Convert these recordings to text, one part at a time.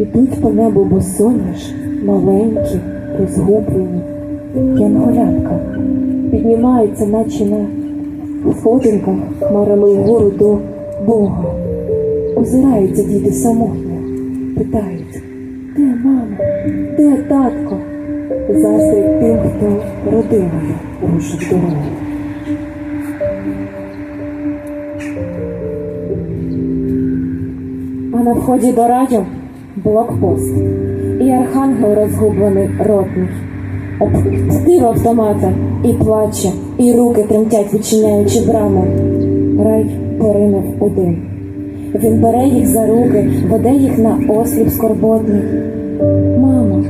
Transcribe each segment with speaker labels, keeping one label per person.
Speaker 1: Ідуть по небу босоніж, маленькі, розгублені, янголятка, піднімаються, наче на сходинках хмарами вгору до Бога. Озираються діти самотньо, питають, де мама, де татко? Заздрять тим, хто родиною рушив дорогу. Вході до раю блокпост. І архангел розгублений ротний. Опустив автомата і плаче, і руки тремтять, відчиняючи браму. Рай поринув один. Він бере їх за руки, веде їх на осліп скорботний. Мамо,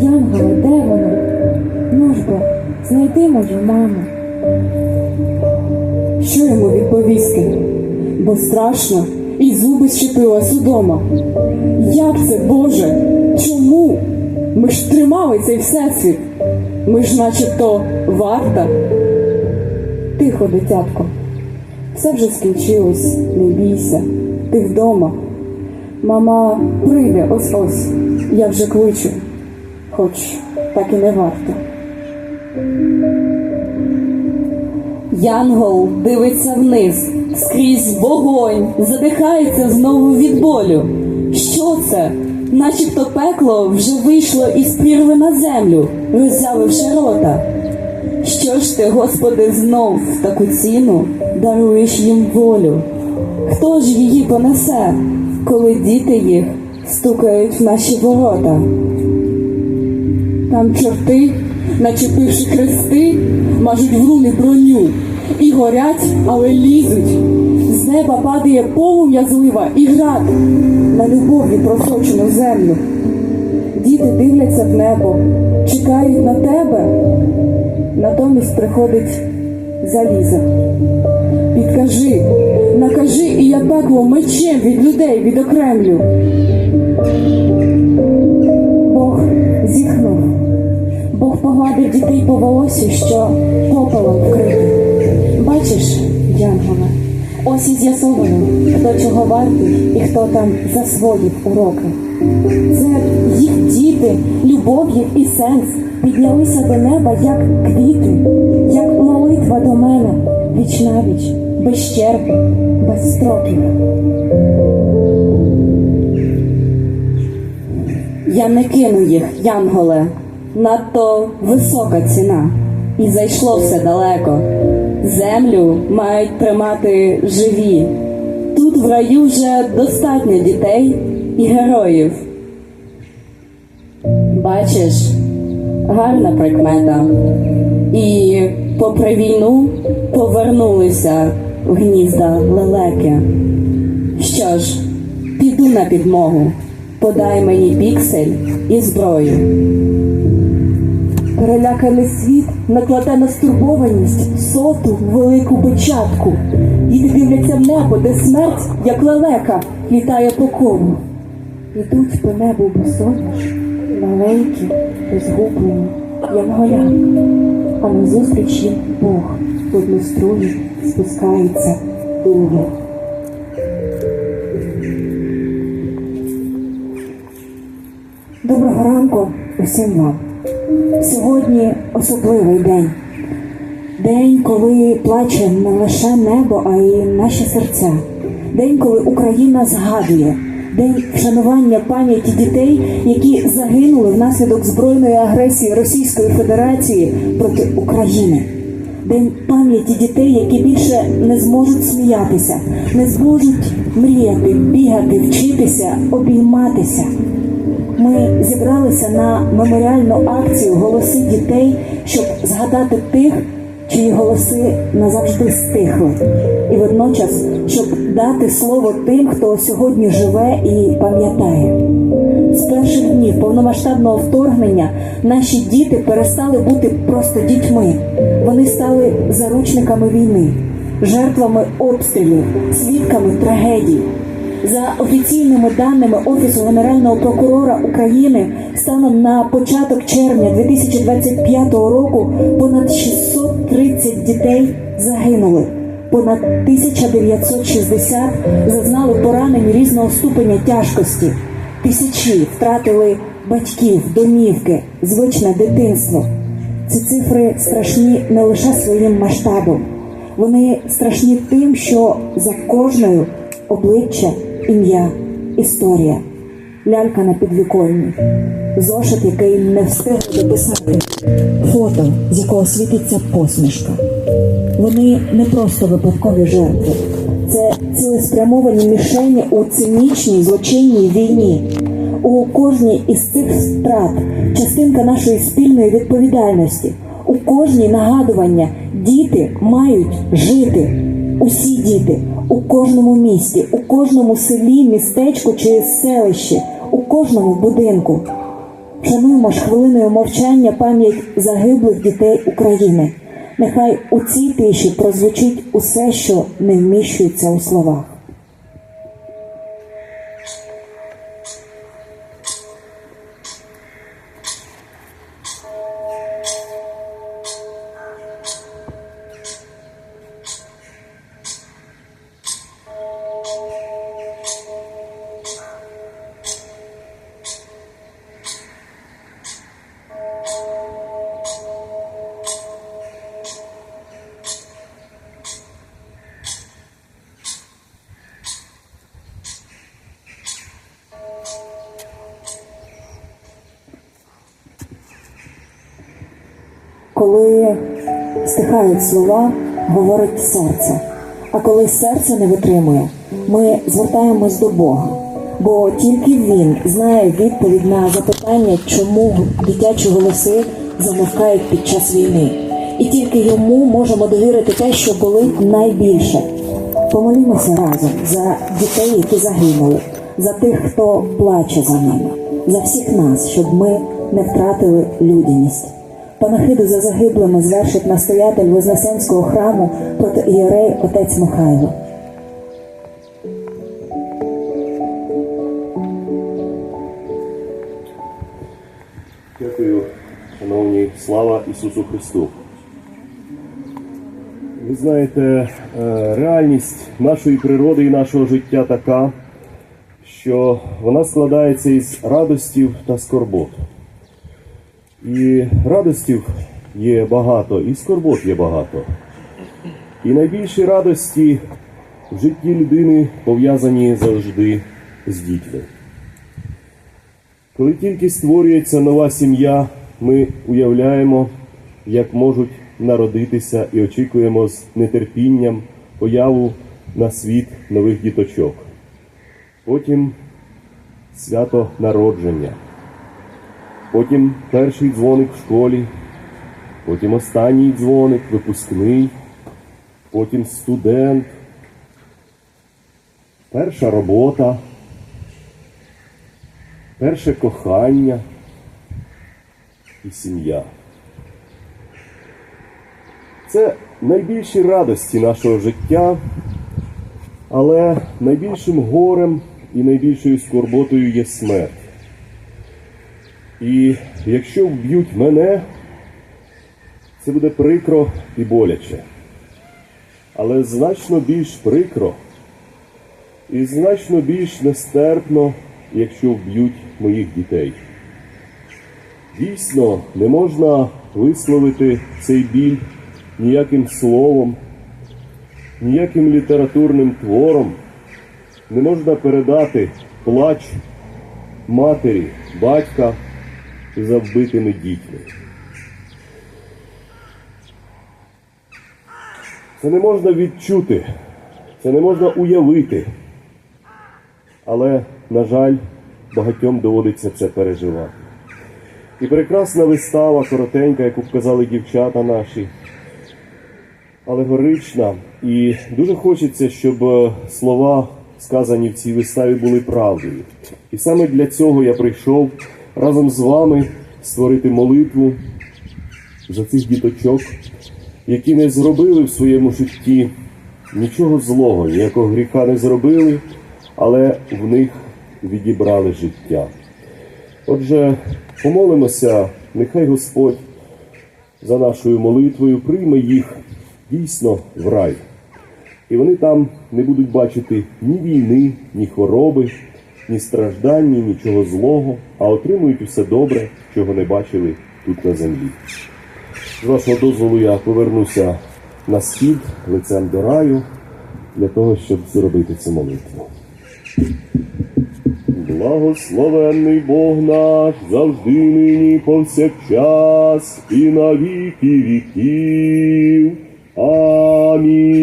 Speaker 1: Янголе, де вона? Ну ж бо, знайди мою маму.
Speaker 2: Що йому відповісти? Бо страшно і зуби щепилась удома. Як це, Боже? Чому? Ми ж тримали цей всесвіт. Ми ж начебто варта.
Speaker 1: Тихо, дитятко.
Speaker 2: Все вже скінчилось, не бійся. Ти вдома. Мама прийде ось ось. Я вже кличу. Хоч так і не варто. Янгол дивиться вниз, скрізь вогонь, задихається знову від болю. Що це? Начебто пекло вже вийшло із прірви на землю, роззявивши рота. Що ж ти, Господи, знов в таку ціну даруєш їм волю? Хто ж її понесе, коли діти їх стукають в наші ворота? Там чорти, начепивши хрести, мажуть в руни броню і горять, але лізуть. З неба падає полум'я злива і град на любові просочену землю. Діти дивляться в небо, чекають на тебе, натомість приходить залізо. Підкажи, накажи, і я пекло мечем від людей відокремлю.
Speaker 1: Бог зітхнув. Погладив дітей по волосю, що попелом вкритий. Бачиш, Янголе, ось і з'ясовано, хто чого вартий і хто там засвоїв уроки. Це їх діти, любов і сенс піднялися до неба, як квіти, як молитва до мене, віч навіч, без черги, без строків.
Speaker 2: Я не кину їх, Янголе, надто висока ціна, і зайшло все далеко. Землю мають тримати живі. Тут в раю вже достатньо дітей і героїв. Бачиш, гарна прикмета. І попри війну повернулися в гнізда лелеки. Що ж, піду на підмогу. Подай мені піксель і зброю.
Speaker 1: Переляканий світ накладе на стурбованість соту велику печатку. Діти дивляться в небо, де смерть, як лелека, літає по колу. Ідуть по небу босоніж, маленькі, розгублені, янголя. А назустріч їм Бог в одну струю спускається довго. Доброго ранку усім вам. Сьогодні особливий день. День, коли плаче не лише небо, а й наші серця. День, коли Україна згадує, день вшанування пам'яті дітей, які загинули внаслідок збройної агресії Російської Федерації проти України. День пам'яті дітей, які більше не зможуть сміятися, не зможуть мріяти, бігати, вчитися, обійматися. Ми зібралися на меморіальну акцію Голоси дітей, щоб згадати тих, чиї голоси назавжди стихли, і водночас, щоб дати слово тим, хто сьогодні живе і пам'ятає. З перших днів повномасштабного вторгнення наші діти перестали бути просто дітьми. Вони стали заручниками війни, жертвами обстрілів, свідками трагедій. За офіційними даними Офісу Генерального прокурора України, станом на початок червня 2025 року понад 630 дітей загинули. Понад 1960 зазнали поранень різного ступеня тяжкості. Тисячі втратили батьків, домівки, звичне дитинство. Ці цифри страшні не лише своїм масштабом, вони страшні тим, що за кожною обличчя, ім'я, історія, лялька на підвіконні, зошит, який не встиг дописати, фото, з якого світиться посмішка. Вони не просто випадкові жертви, це цілеспрямовані мішені у цинічній злочинній війні. У кожній із цих страт частинка нашої спільної відповідальності. У кожній нагадування діти мають жити. Усі діти у кожному місті, у кожному селі, містечку чи селищі, у кожному будинку. Шануємо ж хвилиною мовчання пам'ять загиблих дітей України. Нехай у цій тиші прозвучить усе, що не вміщується у словах. Стихають слова, говорить серце. А коли серце не витримує, ми звертаємось до Бога. Бо тільки Він знає відповідь на запитання, чому дитячі голоси замовкають під час війни. І тільки йому можемо довірити те, що болить найбільше. Помолімося разом за дітей, які загинули, за тих, хто плаче за ними, за всіх нас, щоб ми не втратили людяність. Панахиду за загиблими звершить настоятель Вознесенського храму протоієрей отець Михайло.
Speaker 3: Дякую, шановні, слава Ісусу Христу. Ви знаєте, е, реальність нашої природи і нашого життя така, що вона складається із радостів та скорбот. І радостів є багато, і скорбот є багато. І найбільші радості в житті людини пов'язані завжди з дітьми. Коли тільки створюється нова сім'я, ми уявляємо, як можуть народитися і очікуємо з нетерпінням появу на світ нових діточок. Потім свято народження, потім перший дзвоник в школі, потім останній дзвоник, випускний, потім студент, перша робота перше кохання і сім'я. Це найбільші радості нашого життя, але найбільшим горем і найбільшою скорботою є смерть. І якщо вб'ють мене, це буде прикро і боляче. Але значно більш прикро і значно більш нестерпно, якщо вб'ють моїх дітей. Дійсно, не можна висловити цей біль ніяким словом, ніяким літературним твором, не можна передати плач матері, батька за вбитими дітьми. Це не можна відчути, це не можна уявити. Але, на жаль, багатьом доводиться це переживати. І прекрасна вистава, коротенька, яку показали дівчата наші, алегорична. І дуже хочеться, щоб е, слова, сказані в цій виставі, були правдою. І саме для цього я прийшов разом з вами створити молитву за цих діточок, які не зробили в своєму житті нічого злого, ніякого гріха не зробили, але в них відібрали життя. Отже, помолимося, нехай Господь за нашою молитвою прийме їх дійсно в рай. І вони там не будуть бачити ні війни, ні хвороби, ні страждання, нічого злого, а отримують усе добре, чого не бачили тут на землі. З вашого дозволу я повернуся на схід лицем до раю для того, щоб зробити цю молитву. Благословенний Бог наш завжди нині повсякчас і на віки віків. Амінь.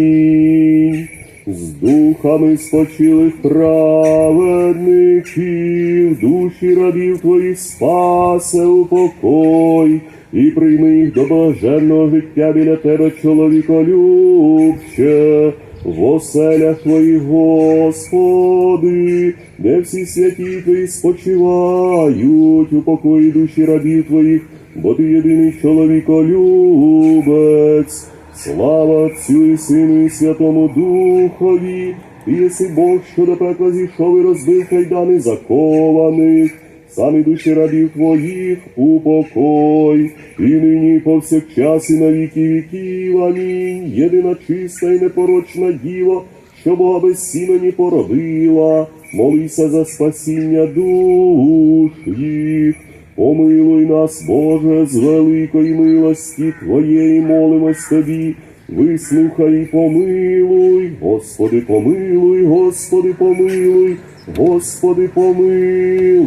Speaker 3: З духами спочилих праведників, душі рабів твоїх спасе у покой, і прийми їх до блаженного життя біля тебе, чоловіколюбче, в оселях твоїх, Господи, де всі святі твої спочивають у покої душі рабів твоїх, бо ти єдиний чоловіколюбець. Слава Отцю і Сину і Святому Духові, ти єси Бог, що до пекла зійшов і розбив кайдани закованих, самі душі рабів твоїх у покой, і нині і повсякчас і на віки віків. Амінь. Єдина чиста і непорочна діва, що Бога без сімені породила, молися за спасіння душ їх. Помилуй нас, Боже, з великої милості Твоєї молимось Тобі, вислухай і помилуй, Господи, помилуй, Господи, помилуй, Господи, помилуй.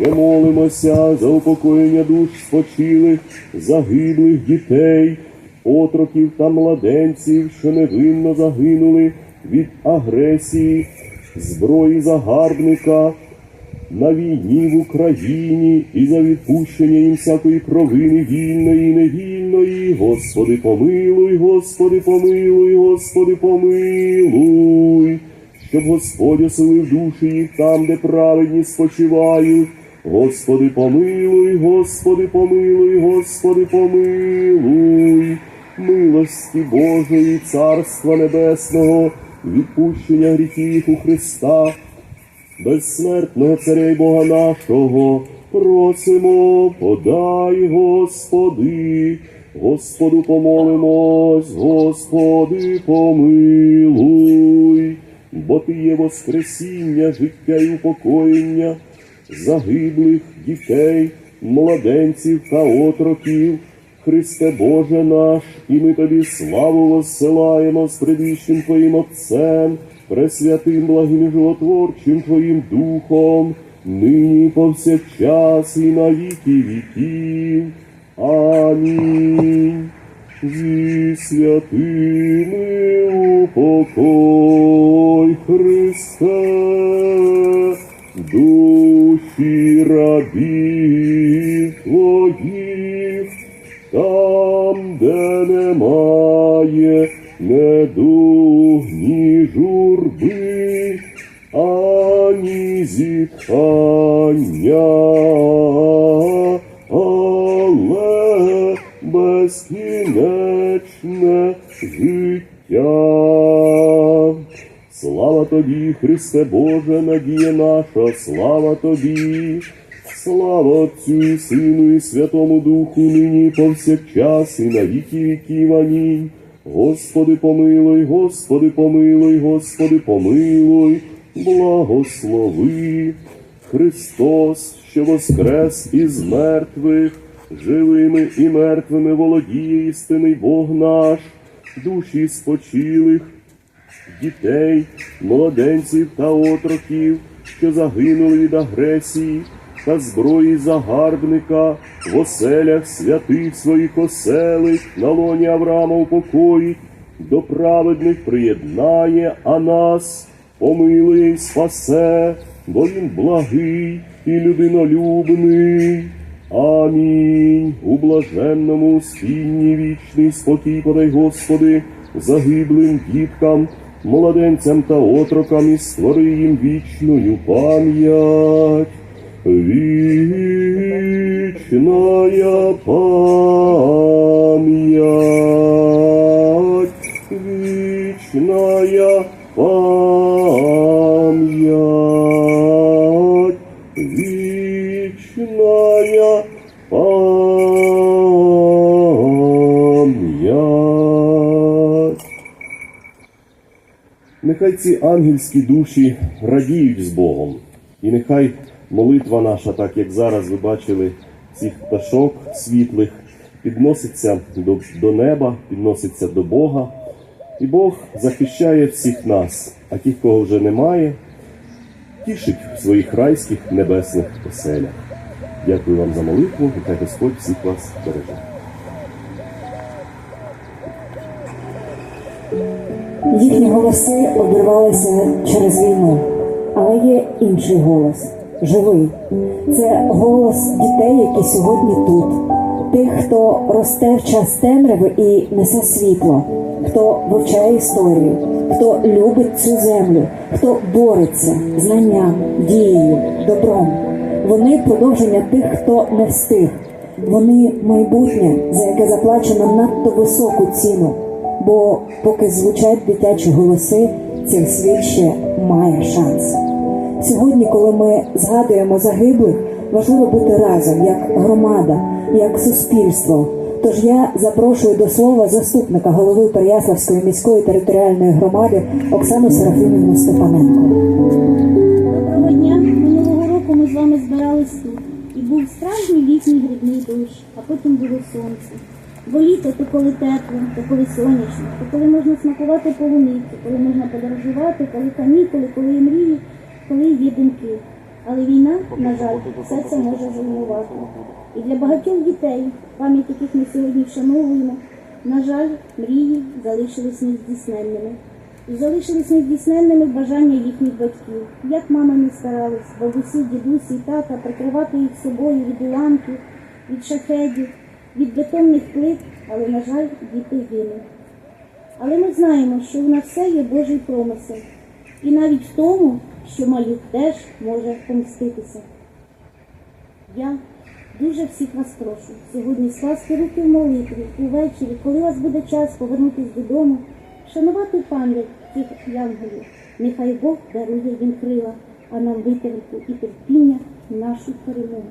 Speaker 3: Ще молимося за упокоєння душ спочилих, загиблих дітей, отроків та младенців, що невинно загинули від агресії, зброї загарбника на війні в Україні і за відпущення їм всякої провини вільної і невільної. Господи, помилуй, Господи, помилуй, Господи, помилуй, щоб Господь оселив душі їх там, де праведні спочивають. Господи, помилуй, Господи, помилуй, Господи, помилуй, милості Божої, Царства Небесного, відпущення гріхів у Христа безсмертного царя й Бога нашого, просимо, подай, Господи, Господу помолимось, Господи, помилуй, бо Ти є Воскресіння, життя й упокоєння загиблих дітей, младенців та отроків. Христе Боже наш, і ми тобі славу воссилаємо з предвіщим Твоїм Отцем, пресвятим благим і животворчим Твоїм Духом, нині повсякчас і на віки віків. Амінь. Зі святими упокой Христе, тобі, Христе Боже, надія наша, слава тобі, слава Отцю і Сину і Святому Духу, нині повсякчас і на віки віків. Амінь. Господи, помилуй, Господи, помилуй, Господи, помилуй, благослови. Христос, що воскрес із мертвих, живими і мертвими володіє істинний Бог наш, душі спочилих, дітей, младенців та отроків, що загинули від агресії та зброї загарбника, в оселях святих своїх оселить, на лоні Авраама упокоїть, до праведних приєднає, а нас помилує спасе, бо він благий і людинолюбний. Амінь. У блаженному спінні вічний спокій подай, Господи, загиблим діткам, младенцям та отрокам і створи їм вічною пам'ять. вічна пам'ять, нехай ці ангельські душі радіють з Богом. І нехай молитва наша, так як зараз ви бачили цих пташок світлих, підноситься до, до неба, підноситься до Бога. І Бог захищає всіх нас, а тих, кого вже немає, тішить в своїх райських небесних оселях. Дякую вам за молитву, і хай Господь всіх вас береже.
Speaker 1: Їхні голоси обірвалися через війну, але є інший голос живий. Це голос дітей, які сьогодні тут, тих, хто росте в час темряви і несе світло, хто вивчає історію, хто любить цю землю, хто бореться знанням, дією, добром. Вони продовження тих, хто не встиг. Вони майбутнє, за яке заплачено надто високу ціну. Бо поки звучать дитячі голоси, цей світ ще має шанс. Сьогодні, коли ми згадуємо загиблих, важливо бути разом як громада, як суспільство. Тож я запрошую до слова заступника голови Переяславської міської територіальної громади Оксану Серафімівну Степаненко.
Speaker 4: Доброго дня. Минулого року ми з вами збирались тут. І був справжній літній грибний дощ, а потім було сонце. Бо літо то коли тепло, то коли сонячно, то коли можна смакувати полуниці, коли можна подорожувати, коли канікули, коли є мрії, коли є думки. Але війна, на жаль, все це може зруйнувати. І для багатьох дітей, пам'ять яких ми сьогодні вшановуємо, на жаль, мрії залишились нездійсненними. І залишились нездійсненними бажання їхніх батьків. Як мама не старались, бабусі, дідусі тата прикривати їх собою від уламків, від шахедів, від бетонних плит, але, на жаль, діти гинуть. Але ми знаємо, що в нас все є Божий промисел. І навіть в тому, що малюк теж може помститися. Я дуже всіх вас прошу сьогодні скласти руки в молитві увечері, коли у вас буде час повернутися додому, шанувати пам'ять цих янголів. Нехай Бог дарує їм крила, а нам витримку і терпіння нашу перемогу.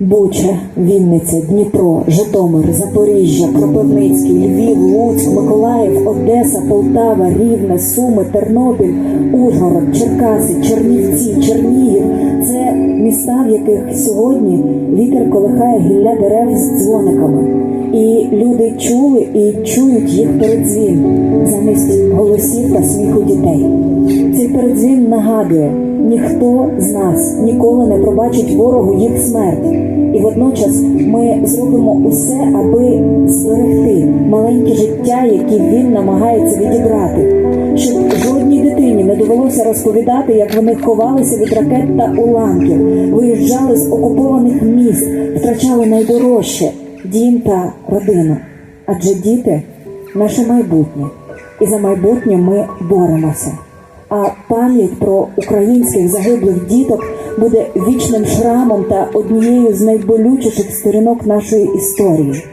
Speaker 1: Буча, Вінниця, Дніпро, Житомир, Запоріжжя, Кропивницький, Львів, Луцьк, Миколаїв, Одеса, Полтава, Рівне, Суми, Тернопіль, Ужгород, Черкаси, Чернівці, Чернігів це міста, в яких сьогодні вітер колихає гілля дерев з дзвониками. І люди чули і чують їх передзвін замість голосів та сміху дітей. Цей передзвін нагадує, ніхто з нас ніколи не пробачить ворогу їх смерть. І водночас ми зробимо усе, аби зберегти маленькі життя, які він намагається відібрати, щоб жодній дитині не довелося розповідати, як вони ховалися від ракет та уламків, виїжджали з окупованих міст, втрачали найдорожче дім та родину. Адже діти наше майбутнє, і за майбутнє ми боремося. А пам'ять про українських загиблих діток буде вічним шрамом та однією з найболючіших сторінок нашої історії.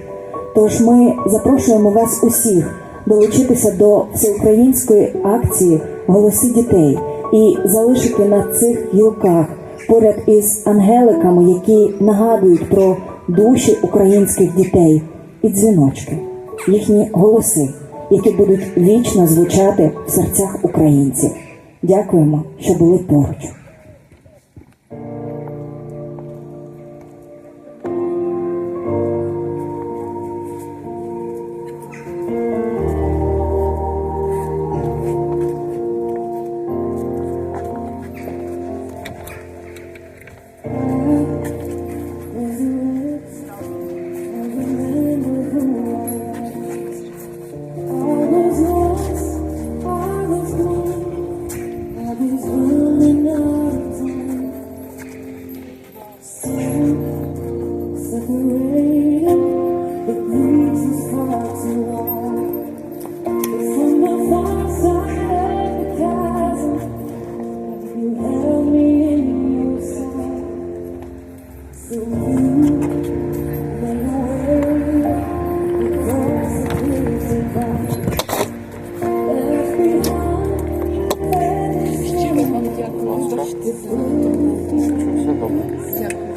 Speaker 1: Тож ми запрошуємо вас усіх долучитися до всеукраїнської акції Голоси дітей і залишити на цих гілках поряд із ангеликами, які нагадують про душі українських дітей і дзвіночки, їхні голоси, які будуть вічно звучати в серцях українців. Дякуємо, що були поруч.
Speaker 5: 行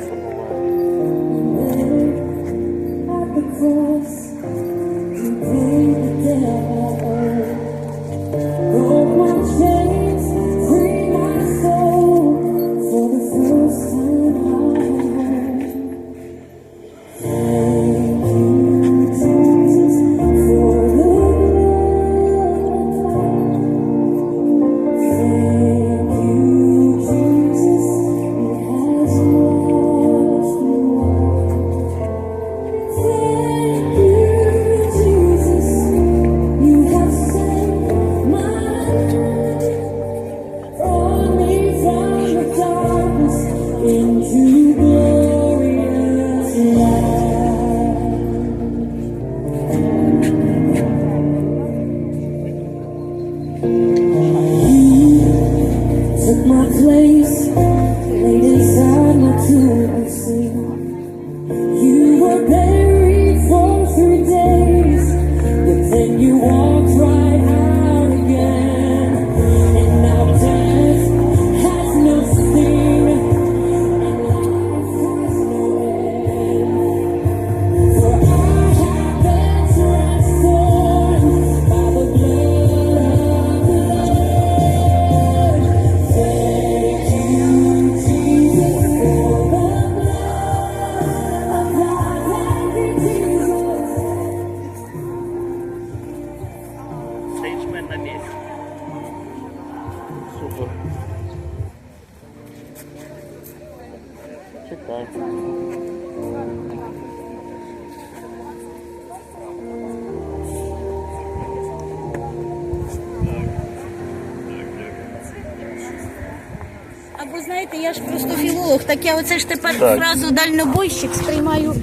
Speaker 5: я оце ж тепер
Speaker 4: Так.
Speaker 5: фразу дальнобойщик сприймаю